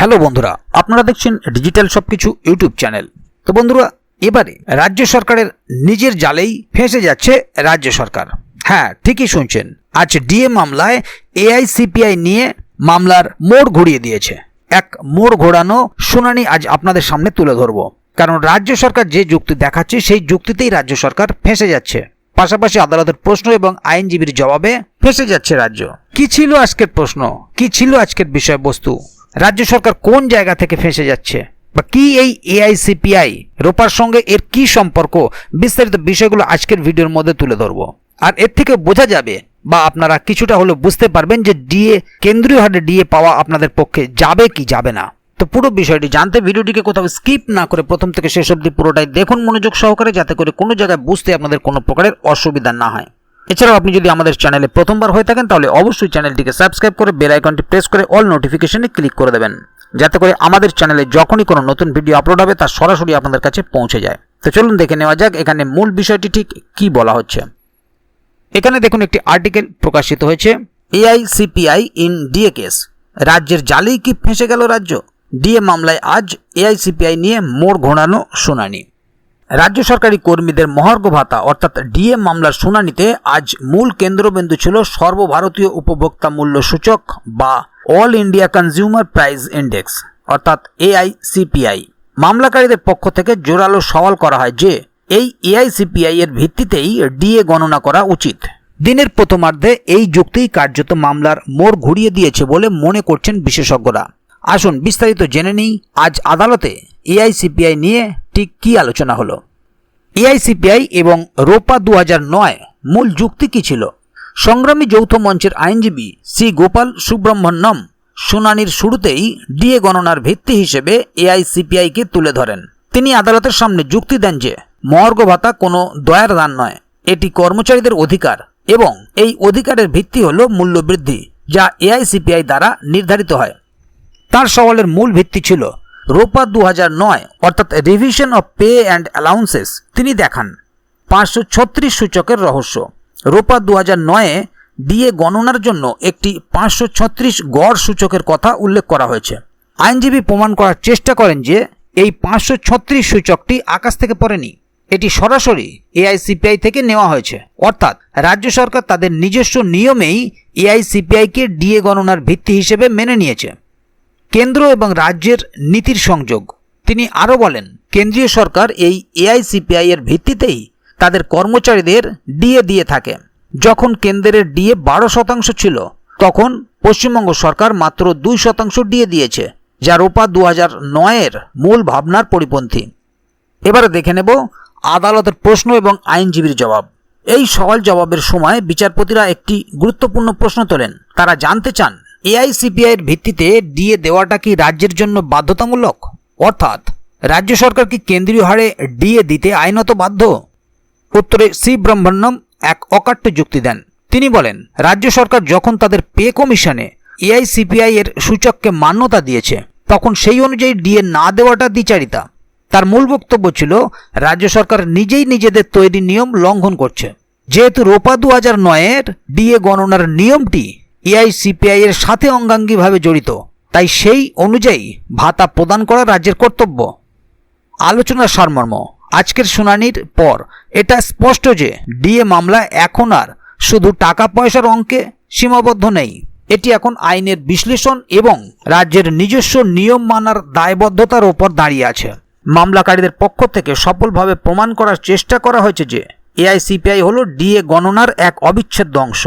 Hello বন্ধুরা, আপনারা দেখছেন ডিজিটাল সবকিছু ইউটিউব চ্যানেল। তো বন্ধুরা, এবারে রাজ্য সরকারের নিজের জালেই ফেঁসে যাচ্ছে রাজ্য সরকার। হ্যাঁ ঠিকই শুনছেন, আজ ডিএ মামলায় এআইসিপিআই নিয়ে মামলার মোড় ঘুরিয়ে দিয়েছে। এক মোড় ঘোরানো শুনানি আজ আপনাদের সামনে তুলে ধরব। কারণ রাজ্য সরকার যে যুক্তি দেখাচ্ছে, সেই যুক্তিতেই রাজ্য সরকার ফেঁসে যাচ্ছে। পাশাপাশি আদালতের প্রশ্ন এবং আইনজীবীর জবাবে ফেঁসে যাচ্ছে রাজ্য। কি ছিল আজকের প্রশ্ন? কি ছিল আজকের বিষয়বস্তু? রাজ্য সরকার কোন জায়গা থেকে ফেঁসে যাচ্ছে? বা কি এই এআইসিপিআই, রোপার সঙ্গে এর কি সম্পর্ক? বিস্তারিত বিষয়গুলো আজকের ভিডিওর মধ্যে তুলে ধরবো। আর এর থেকে বোঝা যাবে, বা আপনারা কিছুটা হলেও বুঝতে পারবেন যে ডিএ, কেন্দ্রীয় হারে ডিএ পাওয়া আপনাদের পক্ষে যাবে কি যাবে না। তো পুরো বিষয়টি জানতে ভিডিওটিকে কোথাও স্কিপ না করে প্রথম থেকে শেষ অবধি পুরোটাই দেখুন মনোযোগ সহকারে, যাতে করে কোনো জায়গায় বুঝতে আপনাদের কোনো প্রকারের অসুবিধা না হয়। এছাড়াও আপনি যদি আমাদের চ্যানেলে প্রথমবার হয়ে থাকেন, তাহলে অবশ্যই চ্যানেলটিকে সাবস্ক্রাইব করে বেল আইকনটি প্রেস করে অল নোটিফিকেশনে ক্লিক করে দেবেন। যাতে করে আমাদের চ্যানেলে যখনই কোনো নতুন ভিডিও আপলোড হবে, তা সরাসরি আপনাদের কাছে পৌঁছে যায়। তো চলুন দেখে নেওয়া যাক, এখানে মূল বিষয়টি ঠিক কি বলা হচ্ছে। এখানে দেখুন, একটি আর্টিকেল প্রকাশিত হয়েছে এআইসিপিআই ইন ডিএ কেস রাজ্যের জালেই কি ফেঁসে গেল রাজ্য? ডিএ মামলায় আজ এআইসিপিআই নিয়ে মোড় ঘোরানো শুনানি। রাজ্য সরকারি কর্মীদের মহার্ঘ ভাতা, অর্থাৎ ডিএ মামলার শুনানিতে আজ মূল কেন্দ্রবিন্দু ছিল সর্বভারতীয় উপভোক্তা মূল্য সূচক বা all India consumer price index, অর্থাৎ এআইসিপিআই। মামলাকারীদের পক্ষ থেকে জোরালো সওয়াল করা হয় যে, এই এআইসিপিআই এর ভিত্তিতেই ডিএ গণনা করা উচিত। দিনের প্রথমার্ধে এই যুক্তিই কার্যত মামলার মোড় ঘুরিয়ে দিয়েছে বলে মনে করছেন বিশেষজ্ঞরা। আসুন বিস্তারিত জেনে নিই, আজ আদালতে এআইসিপিআই নিয়ে ঠিক কী আলোচনা হলো? এআইসিপিআই এবং রোপা দু মূল যুক্তি কী ছিল? সংগ্রামী যৌথ মঞ্চের আইনজীবী শ্রী গোপাল সুব্রহ্মণ্যম শুনানির শুরুতেই ডিএ গণনার ভিত্তি হিসেবে এআইসিপিআইকে তুলে ধরেন। তিনি আদালতের সামনে যুক্তি দেন যে, মর্গ ভাতা কোনো দয়ার দান নয়, এটি কর্মচারীদের অধিকার এবং এই অধিকারের ভিত্তি হল মূল্যবৃদ্ধি, যা এআইসিপিআই দ্বারা নির্ধারিত হয়। তার সওয়ালের মূল ভিত্তি ছিল রোপা দু অর্থাৎ revision of pay and allowances তিনি দেখান। পাঁচশো ছত্রিশ সূচকের রহস্য। রোপা দু নয়ে ডিএ গণনার জন্য একটি পাঁচশো ছত্রিশ গড় সূচকের কথা উল্লেখ করা হয়েছে। আইনজীবী প্রমাণ করার চেষ্টা করেন যে এই পাঁচশো ছত্রিশ সূচকটি আকাশ থেকে পড়েনি। এটি সরাসরি এআইসিপিআই থেকে নেওয়া হয়েছে। অর্থাৎ রাজ্য সরকার তাদের নিজস্ব নিয়মেই এআইসিপিআইকে ডিএ গণনার ভিত্তি হিসেবে মেনে নিয়েছে। কেন্দ্র এবং রাজ্যের নীতির সংযোগ। তিনি আরও বলেন, কেন্দ্রীয় সরকার এই এআইসিপিআই এর ভিত্তিতেই তাদের কর্মচারীদের ডিএ দিয়ে থাকে। যখন কেন্দ্রের ডিএ বারো শতাংশ ছিল, তখন পশ্চিমবঙ্গ সরকার মাত্র দুই শতাংশ ডিএ দিয়েছে, যা রোপা দু হাজার নয়ের মূল ভাবনার পরিপন্থী। এবারে দেখে নেব আদালতের প্রশ্ন এবং আইনজীবীর জবাব। এই সওয়াল জবাবের সময় বিচারপতিরা একটি গুরুত্বপূর্ণ প্রশ্ন তোলেন। তারা জানতে চান এআইসিপিআই এর ভিত্তিতে ডিএ দেওয়াটা কি রাজ্যের জন্য বাধ্যতামূলক? অর্থাৎ, রাজ্য সরকার কি কেন্দ্রীয় হারে ডিএ দিতে আইনত বাধ্য? উত্তরে সি ব্রহ্মণ্যম এক অকাট্য যুক্তি দেন। তিনি বলেন, রাজ্য সরকার যখন তাদের পে কমিশনে এআইসিপিআই এর সূচককে মান্যতা দিয়েছে, তখন সেই অনুযায়ী ডিএ না দেওয়াটা দ্বিচারিতা। তার মূল বক্তব্য ছিল, রাজ্য সরকার নিজেই নিজেদের তৈরি নিয়ম লঙ্ঘন করছে। যেহেতু রোপা দু হাজার নয়ের ডিএ গণনার নিয়মটি এআইসিপিআই এর সাথে অঙ্গাঙ্গিভাবে জড়িত। তাই সেই অনুযায়ী ভাতা প্রদান করা রাজ্যের কর্তব্য। আলোচনার সারমর্ম। আজকের শুনানির পর এটা স্পষ্ট যে ডিএ মামলা এখন আর শুধু টাকা পয়সার অঙ্কে সীমাবদ্ধ নেই। এটি এখন আইনের বিশ্লেষণ এবং রাজ্যের নিজস্ব নিয়ম মানার দায়বদ্ধতার ওপর দাঁড়িয়ে আছে। মামলাকারীদের পক্ষ থেকে সফলভাবে প্রমাণ করার চেষ্টা করা হয়েছে যে এআইসিপিআই হল ডিএ গণনার এক অবিচ্ছেদ্য অংশ।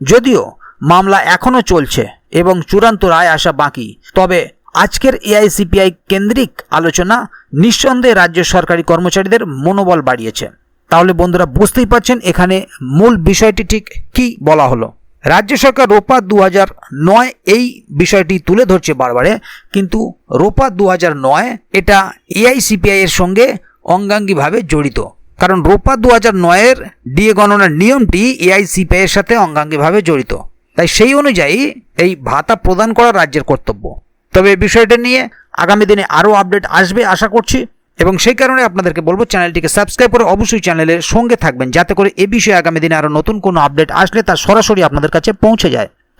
যদিও মামলা এখনও চলছে এবং চূড়ান্ত রায় আসা বাকি। তবে আজকের এআইসিপিআই কেন্দ্রিক আলোচনা নিঃসন্দেহে রাজ্য সরকারি কর্মচারীদের মনোবল বাড়িয়েছে। তাহলে বন্ধুরা বুঝতেই পারছেন এখানে মূল বিষয়টি ঠিক কি বলা হলো। রাজ্য সরকার রোপা দু নয় এই বিষয়টি তুলে ধরছে বারবারে, কিন্তু রোপা দু নয় এটা এআইসিপিআই এর সঙ্গে অঙ্গাঙ্গিভাবে জড়িত। কারণ রোপা দু হাজার নয়ের ডিএ গণনার নিয়মটি এআইসিপিআই এর সাথে অঙ্গাঙ্গিভাবে জড়িত। তাই সেই অনুযায়ী এই ভাতা প্রদান করা রাজ্যের কর্তব্য। তবে এই বিষয়টা নিয়ে আগামী দিনে আরও আপডেট আসবে আশা করছি এবং সেই কারণে আপনাদেরকে বলব চ্যানেলটিকে সাবস্ক্রাইব করে অবশ্যই চ্যানেলের সঙ্গে থাকবেন যাতে করে এ বিষয়ে আগামী দিনে আরও নতুন কোনো আপডেট আসলে তা সরাসরি আপনাদের কাছে পৌঁছে যায়।